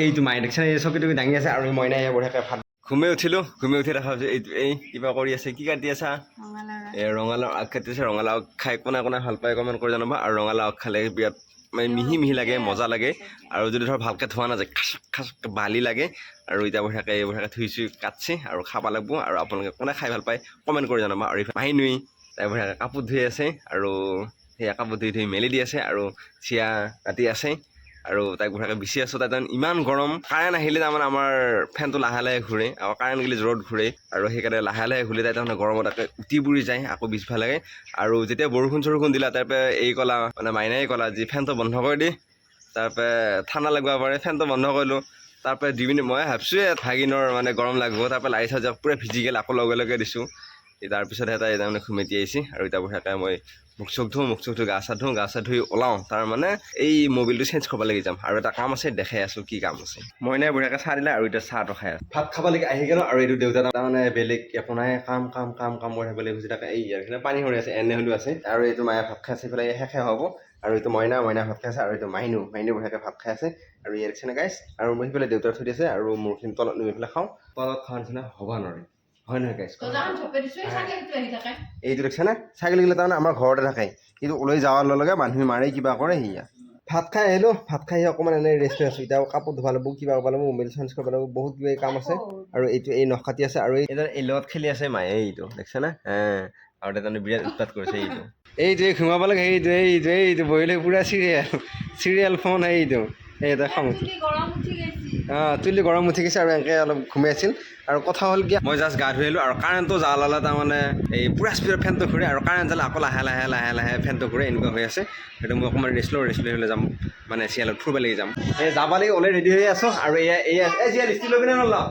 এইটো মায়ে দেখিছে এই চকী টকী দাঙি আছে আৰু এই মইনাই এয়া বঢ়িয়াকৈ ভাত ঘুমে উঠিলোঁ ঘুমে উঠি দেখা পাইছোঁ এইটো এই কিবা কৰি আছে কি কাটি আছা? এই ৰঙালাও আগ কাটি আছে ৰঙালাও খাই কোনে কোনে ভালো পায় কমেণ্ট কৰি জনাবা আৰু ৰঙালাও আগ খালে বিৰাট মানে মিহি মিহি লাগে মজা লাগে আৰু যদি ধৰ ভালকৈ থোৱা নাযায় খাচ খাচ বালি লাগে আৰু এতিয়া বঢ়িয়াকৈ বঢ়িয়াকৈ ধুই চুই কাটছে আৰু খাব লাগিব আৰু আপোনালোকে কোনে খাই ভালো পায় কমেণ্ট কৰি জনাবা আৰু মাহী নুই তাই বঢ়িয়াকৈ কাপোৰ ধুই আছে আৰু সেয়া কাপোৰ ধুই ধুই মেলি দি আছে আৰু চিৰা কাটি আছে। আৰু তাইক বঢ়িয়াকৈ বিচি আছোঁ তাই তাৰমানে ইমান গৰম। কাৰেণ্ট আহিলে তাৰমানে আমাৰ ফেনটো লাহে লাহে ঘূৰে আৰু কাৰেণ্ট গ'লে জোৰত ঘূৰে আৰু সেইকাৰণে লাহে লাহে ঘূৰি তাই তাৰমানে গৰমত একে উটি পুৰি যায় আকৌ লাগে আৰু যেতিয়া বৰষুণ চৰষুণ দিলা তাৰপৰা এই ক'লা মানে মাইনাই ক'লা যি ফেনটো বন্ধ কৰি দি তাৰপৰা ঠাণ্ডা লাগিব পাৰে ফেনটো বন্ধ কৰিলোঁ। তাৰপৰা দুই মিনিট মই ভাবছোঁৱে ভাগিনৰ মানে গৰম লাগিব তাৰপৰা লাৰি চাৰ্জ পূৰা ভিজি গ'ল আকৌ লগে লগে দিছোঁ। এই তাৰপিছতহে তাই তাৰমানে খুমেটি আহিছে আৰু এতিয়া বঢ়িয়াকৈ মই মুখ চুখ ধুওঁ, মুখ চুখ ধুই গা চা ধুওঁ গা চা ধুই ওলাওঁ। তাৰমানে এই মবিলটো চেঞ্জ কৰিব লাগি যাম। আৰু এটা কাম আছে, দেখাই আছোঁ কি কাম আছে। মই নাই বঢ়িয়াকৈ চাহ দিলে আৰু এতিয়া চাহটো খাই আছোঁ। ভাত খাব লাগি আহি গ'লোঁ আৰু এইটো দেউতা তাৰমানে বেলেগ একো নাই, কাম কাম কাম কাম কৰি থাকিব লাগিব। তাকে এই ইয়াৰ পানী সৰি আছে, এনে হ'লেও আছে। আৰু এইটো মায়ে ভাত খাই আছে, এইফালে শেষে হ'ব। আৰু এইটো মইনা মইনা ভাত খাই আছে, আৰু এইটো মাইনু। মাইনু বঢ়িয়াকৈ ভাত খাই আছে। আৰু ইয়াৰ নিচিনা গাইছ আৰু মই সিফালে দেউতাৰ থৈ দিছে আৰু মোৰখিনি তলত নুমি পেলাই খাওঁ। তলত খোৱাৰ নিচিনা হ'ব নোৱাৰে। হয় নহয় গাইছ এইটো দেখিছেনে? ছাগলীগিলা তাৰমানে আমাৰ ঘৰতে থাকে। কিন্তু ওলাই যোৱাৰ লগে লগে মানুহে মাৰে কিবা কৰে সেয়া ভাত খাই আহিলোঁ ভাত খাই আহি অকণমান এনেই ৰেষ্ট লৈ আছোঁ। এতিয়া কাপোৰ ধুব লাগিব কিবা কৰিব লাগিব মোবাইল চেঞ্জ কৰিব লাগিব বহুত কিবা কাম আছে। আৰু এইটো এই নখ কাটি আছে আৰু এই এইডাল এই লগত খেলি আছে মায়ে এইটো দেখিছেনে? হেঁ। আৰু তাৰমানে বিৰাট উৎপাত কৰিছে এইটো। এইটো এই ঘুমাব লাগে এইটো এইটো এইটো বহিলে পূৰা চিৰিয়েল চিৰিয়েল ফোন এইটো। এই এটা খং উঠি তুলি গৰম উঠি গৈছে আৰু এনেকৈ অলপ ঘুমাই আছিল। আৰু কথা হ'ল কি মই জাষ্ট গা ধুই আহিলোঁ আৰু কাৰেণ্টটো জাল ল'লে তাৰমানে এই পূৰা স্পীডত ফেনটো ঘূৰে আৰু কাৰেণ্ট জালে আকৌ লাহে লাহে লাহে লাহে ফেনটো ঘূৰে এনেকুৱা হৈ আছে। সেইটো মই অকণমান ৰেষ্ট লওঁ ৰেষ্ট লৈ হ'লে যাম মানে চিৰিয়েলত ফুৰিব লাগি যাম। এই যাব লাগি ওলাই ৰেডি হৈ আছোঁ আৰু এয়া এয়া এই চিয়া লিষ্টি ল'বি নে নলওঁ?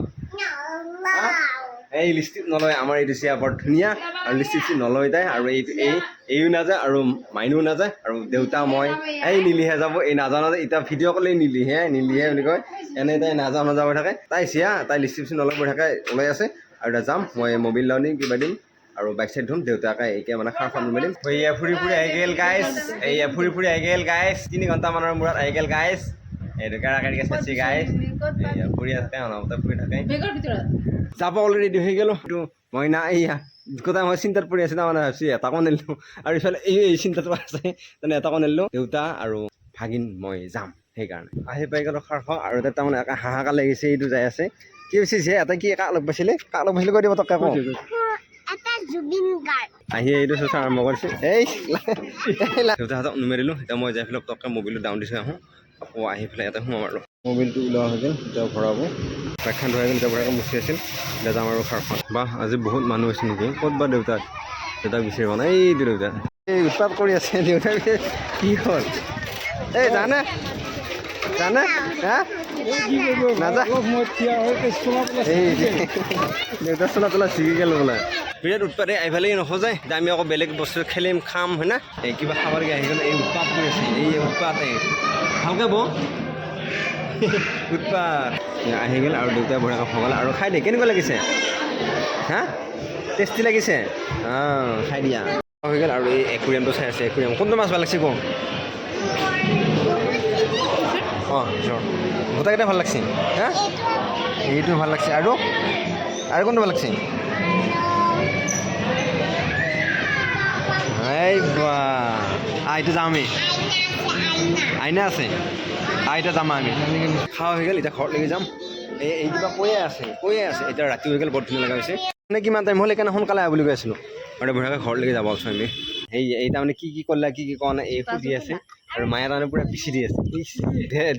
এই লিপষ্টিক নলয় আমাৰ এইটো চিয়া বৰ ধুনীয়া আৰু লিপষ্টিক নলয় তাই আৰু এইটো এই এইও নাযায় আৰু মাইনো নাযায় আৰু দেউতা মই এই নীলিহে যাব এই নাযাওঁ নাযায় এতিয়া ভিডিঅ' ক'লে নীলিহে নীলিহে বুলি কয়। এনেই তাই নাযাওঁ নাযাওঁ থাকে। তাই চিয়া তাই লিপষ্টিক নলয় হৈ থাকে ওলাই আছে। আৰু এতিয়া যাম মই মবিল লওঁ কিবা দিম আৰু বাইক চাইড ধুম দেউতাকে এতিয়া মানে খাৰ খাম মেলিম এয়া ফুৰি ফুৰি আহি গ'ল গাইছ এয়া ফুৰি ফুৰি আহি গ'ল গাইছ তিনি ঘণ্টামানৰ মূৰত আহি গ'ল গাইছ এইটো কেৰা কেৰিকৈ চাইছে গাইছ এয়া ফুৰি আছে অনবৰতে ফুৰি থাকে যাব অলৰেডি হৈ গ'লো। এইটো মইনা এইয়া গোটেই মই চিন্তাত পৰি আছোঁ তাৰমানে ভাবিছোঁ এটাকো নেলিলোঁ আৰু ইফালে এই এই চিন্তাটো আছে তেনে এটাকো নেলিলোঁ দেউতা আৰু ভাগিন মই যাম সেইকাৰণে। আহি পাই গ'লোঁ খাৰ খাওঁ আৰু তাত তাৰমানে একে হাহাকাৰ লাগিছে এইটো যাই আছে। কি হৈছে যে এটা কি কাক লগ পাইছিলে? কাক লগ পাইছিলে কৈ দিব তক কওঁ এটা আহি এইটো চোচা আৰম্ভ কৰিছে। এই দেউতাহঁতক নুমেৰিলোঁ এতিয়া মই যাই পেলাই তককৈ মোবাইলটো ডাউন দি থৈ আহোঁ। আকৌ আহি পেলাই ইয়াতে সোমাম আৰু। মোবাইলটো ওলোৱা হৈ গ'ল, এতিয়া ভৰাব। বাইকখন ধৰাই গ'ল, এতিয়া ভৰাই মুচি আছিল। যাম আৰু খাৰখন বাহ আজি বহুত মানুহ হৈছে নেকি? ক'ত বা দেউতাক? দেউতাক বিচাৰিব নাই। এইটো দেউতা। এই উৎপাত কৰি আছে। দেউতাক কি হ'ল? এই, জানে? জানে? হা? দেউতা চলা তোলা ছিগি গ'ল বোলে। বিৰাট উৎপাত এই আহিফালে নোখোজে যে আমি আকৌ বেলেগ বস্তু খেলিম, খাম, হয় না? এই, কিবা খাবলগীয়া আহি গ'ল। এই উৎপাত কৰি আছে। এই উৎপাত। এই ভালকৈ বহ উৎপাত আহি গ'ল আৰু দেউতাই বঢ়িয়াকৈ ভগালে আৰু খাই দে, কেনেকুৱা লাগিছে? হা? টেষ্টি লাগিছে? অঁ খাই দিয়া। হৈ গ'ল আৰু এই একুৰিয়ামটো চাই আছে, একুৰিয়াম। কোনটো মাছ ভালো লাগিছে কওঁ? অঁ, জ্বৰ। গোটেইকেইটা ভালো লাগছে? হা? এইটো ভালো লাগছে। আৰু? আৰু কোনটো ভালো লাগছে? এই বা আইটো যাম আমি। আইনা আছে। আইতা যাম আমি। খাওয়া হৈ গ'ল, এতিয়া ঘৰত লাগি যাম। এই এই কিবা কৈয়ে আছে কৈয়ে আছে। এতিয়া ৰাতি হৈ গ'ল বৰ ধুনীয়া লগা হৈছে। মানে কিমান টাইম হ'ল, সেইকাৰণে সোনকালে আহ বুলি কৈ আছিলোঁ আৰু বঢ়িয়াকৈ ঘৰলৈকে যাব আছোঁ আমি। এই এই তাৰমানে কি কি ক'লা কি কি কোৱা নাই, এই সুধি আছে। আৰু মায়ে তাৰমানে পূৰা বিচি দি আছে।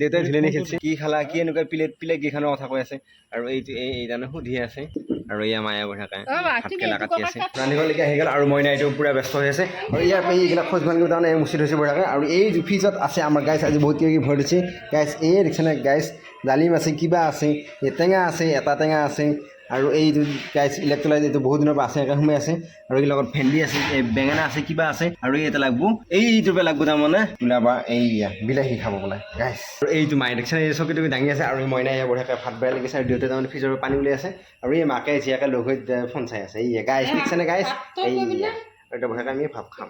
দেউতাই ধুনীয়া খেলিছে। কি খালা, কি এনেকুৱা প্লেট প্লেট কেইখনৰ কথা কৈ আছে। আৰু এইটো, এই এই তাৰমানে সুধি আছে। আৰু ইয়া মায়া বঢ়িয়াকৈ থাকে। কাটি আছে। ৰান্ধিবলগীয়া আহি গ'ল আৰু মইনা এইটো পূৰা ব্যস্ত হৈ আছে। আৰু ইয়াৰ পৰা এইবিলাক খোজ ভাঙি তাৰমানে মুচি থৈছে থাকে আৰু এই ফ্ৰিজত আছে আমাৰ গাইছ আজি বহুত কিবা কিবি ভৰি দিছে। গাইছ এই দেখিছেনে গাইছ ডালিম আছে কিবা আছে এই টেঙা আছে এটা টেঙা আছে। আৰু এইটো গাইছ ইলেক্ট্ৰলাইট এইটো বহুত দিনৰ পৰা আছে একে সোমাই আছে। আৰু এই লগত ভেন্দি আছে এই বেঙেনা আছে কিবা আছে আৰু এই এটা লাগব। এইটোৰ পৰা লাগব তাৰমানে। ওলাবা এইয়া বিলাহী খাব বোলে গাইছ আৰু এইটো মায়ে দেখিছে এই চকী টকী দাঙি আছে আৰু এই মইনাই বঢ়িয়াকৈ ভাত বেয়া লাগিছে আৰু দেউতাই তাৰমানে ফ্ৰিজৰ পৰা পানী উলিয়াই আছে। আৰু এই মাকে জীয়াকে লগ হৈ ফোন চাই আছে। এইয়া গাইছ দেখিছেনে গাইছ এইয়া আৰু এতিয়া বঢ়িয়াকৈ আমি ভাত খাম।